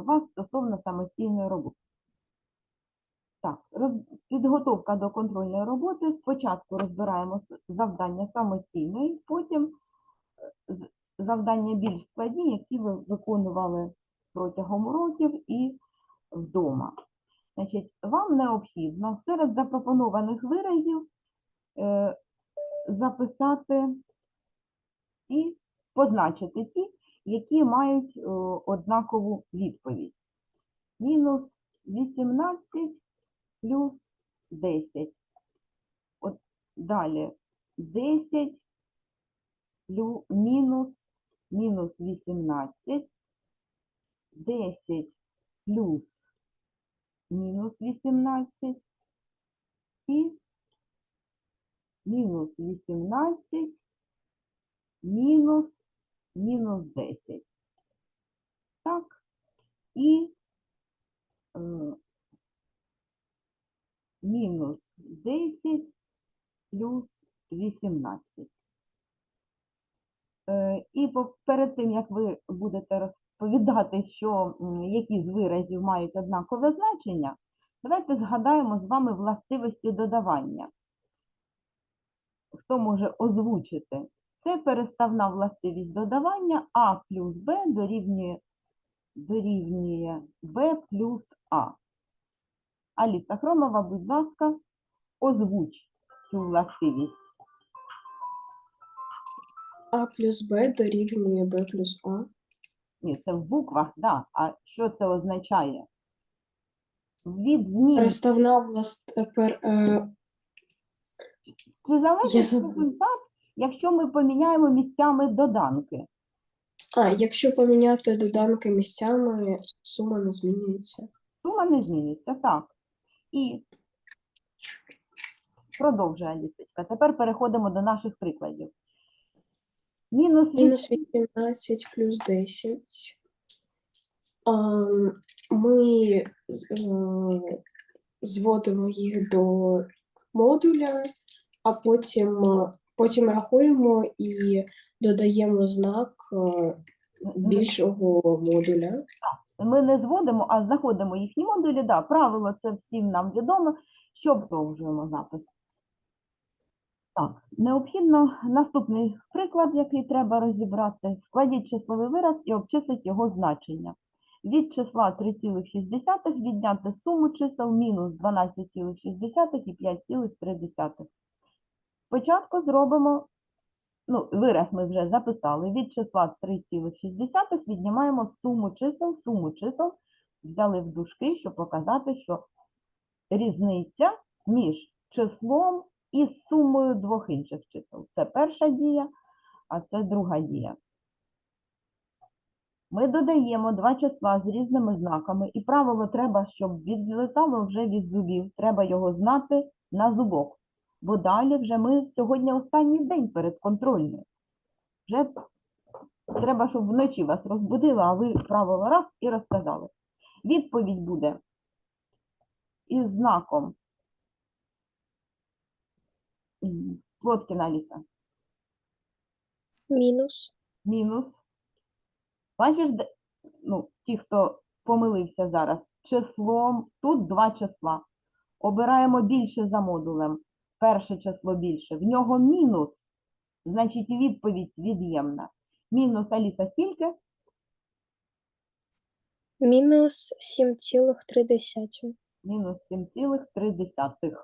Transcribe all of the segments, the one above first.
до вас стосовно самостійної роботи. Так, роз... підготовка до контрольної роботи. Спочатку розбираємо завдання самостійної, потім е, завдання більш складні, які ви виконували протягом років і вдома. Значить, вам необхідно серед запропонованих виразів е, записати ті, позначити ті, які мають е, однакову відповідь. Мінус 18 плюс 10. От далі 10 мінус, мінус 18, 10 плюс мінус 18 і мінус 18 мінус мінус 10. Так, і е, мінус 10 плюс 18. Е, І перед тим, як ви будете розповідати, що які з виразів мають однакове значення, давайте згадаємо з вами властивості додавання. Хто може озвучити? Це переставна властивість додавання А плюс Б дорівнює, дорівнює Б плюс А. Аліса Хромова, будь ласка, озвуч цю властивість. А плюс Б дорівнює Б плюс А. Ні, це в буквах, да. А що це означає? Від змін Переставна власт... пер... е, чи залежить забула. результат, якщо ми поміняємо місцями доданки? А, якщо поміняти доданки місцями, сума не змінюється. Сума не зміниться, так. І продовжує Алісочка. Тепер переходимо до наших прикладів. Мінус Мінус 8 18 плюс 10. А, Ми е, зводимо їх до модуля, а потім, е, потім рахуємо і додаємо знак е, більшого модуля. ми не зводимо, а знаходимо їхні модулі. Да, правило це всім нам відомо, що продовжуємо запис. Так, необхідно наступний приклад, який треба розібрати. Складіть числовий вираз і обчисліть його значення. Від числа 3,6 відняти суму чисел мінус 12,6 і 5,3. Спочатку зробимо, ну, вираз ми вже записали. Від числа 3,6 віднімаємо суму чисел, суму чисел взяли в дужки, щоб показати, що різниця між числом і сумою двох інших чисел. Це перша дія, а це друга дія. Ми додаємо два числа з різними знаками, і правило треба, щоб відлітало вже від зубів. Треба його знати на зубок. Бо далі вже ми сьогодні останній день перед контрольною. Вже треба, щоб вночі вас розбудили, а ви правило раз і розказали. Відповідь буде із знаком Плоткіна Аліса. Мінус. Мінус. Бачиш, ну, ті, хто помилився зараз, числом, тут два числа. Обираємо більше за модулем. Перше число більше. В нього мінус. Значить, і відповідь від'ємна. Мінус Аліса скільки? Мінус 7,3. Мінус 7,3.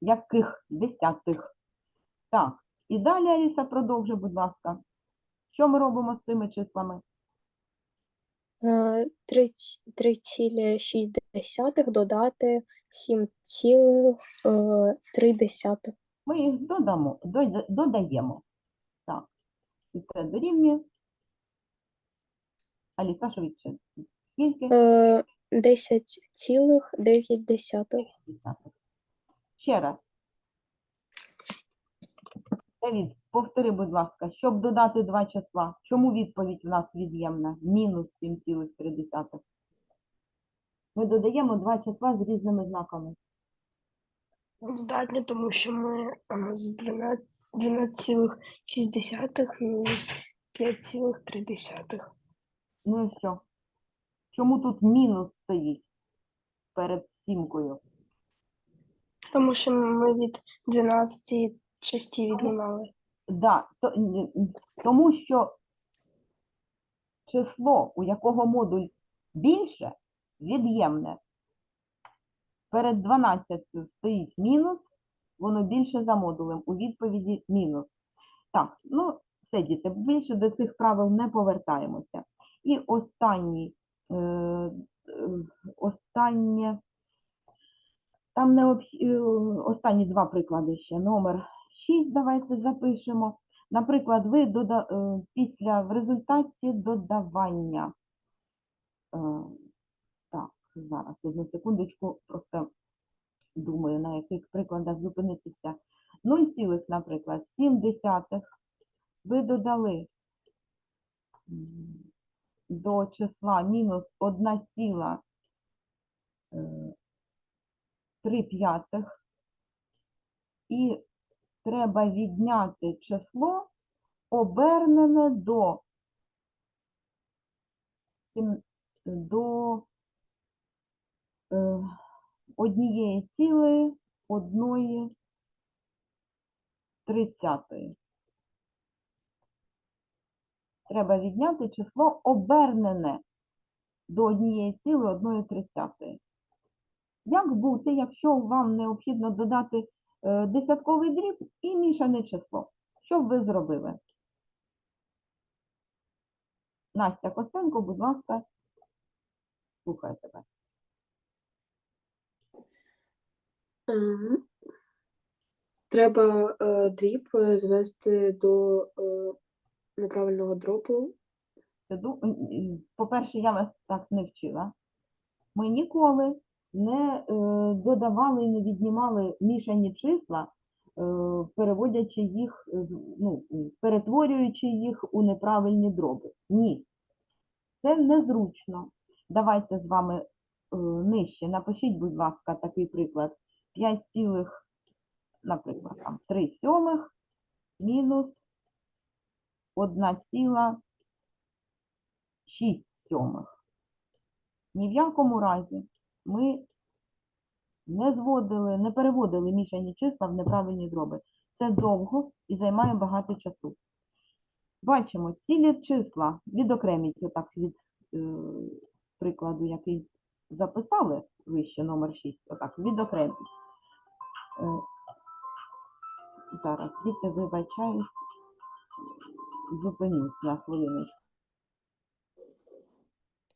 Яких десятих? Так. І далі, Аліса, продовжуй, будь ласка. Що ми робимо з цими числами? 3,6 додати 7,3. Ми їх додамо, додаємо. Так. І це дорівнює. Аліса, швидше. Скільки? 10,9. Десятих. Ще раз. Давід, повтори, будь ласка, щоб додати два числа. Чому відповідь в нас від'ємна? Мінус 7,3. Ми додаємо два числа з різними знаками. Здатні, тому що ми а, з 12,6 мінус 5,3. Ну і що? Чому тут мінус стоїть перед сімкою? Тому що ми від 12 часті віднімали. Да, то, тому що число, у якого модуль більше, від'ємне. Перед 12 стоїть мінус, воно більше за модулем. У відповіді мінус. Так, ну все, діти, більше до цих правил не повертаємося. І останній, е, останнє, там необх... е, останні два приклади ще. Номер 6 давайте запишемо. Наприклад, ви дода... е, після в результаті додавання. е, Так, зараз одну секундочку, просто думаю, на яких прикладах зупинитися. 0, цілих, наприклад, 7 десятих ви додали до числа мінус 1 ціла е, 3 п'ятих і треба відняти число, обернене до, до е, однієї цілої, одної тридцятої. Треба відняти число обернене до однієї цілої, одної тридцятої. Як бути, якщо вам необхідно додати десятковий дріб і мішане число? Що б ви зробили? Настя Костенко, будь ласка, слухаю тебе. Ем, Треба е, дріб е, звести до е, неправильного дробу. М, По-перше, я вас так не вчила. Ми ніколи не е, додавали і не віднімали мішані числа, е, переводячи їх, ну, перетворюючи їх у неправильні дроби. Ні. Це незручно. Давайте з вами е, нижче. Напишіть, будь ласка, такий приклад. 5 цілих, наприклад, там 3 сьомих мінус 1 ціла 6 сьомих. Ні в якому разі ми не зводили, не переводили мішані числа в неправильні дроби. Це довго і займає багато часу. Бачимо, цілі числа відокреміть отак від е, прикладу, який записали вище номер 6, отак, відокреміть. Е, зараз, діти, вибачаюсь, зупинюсь на хвилиночку.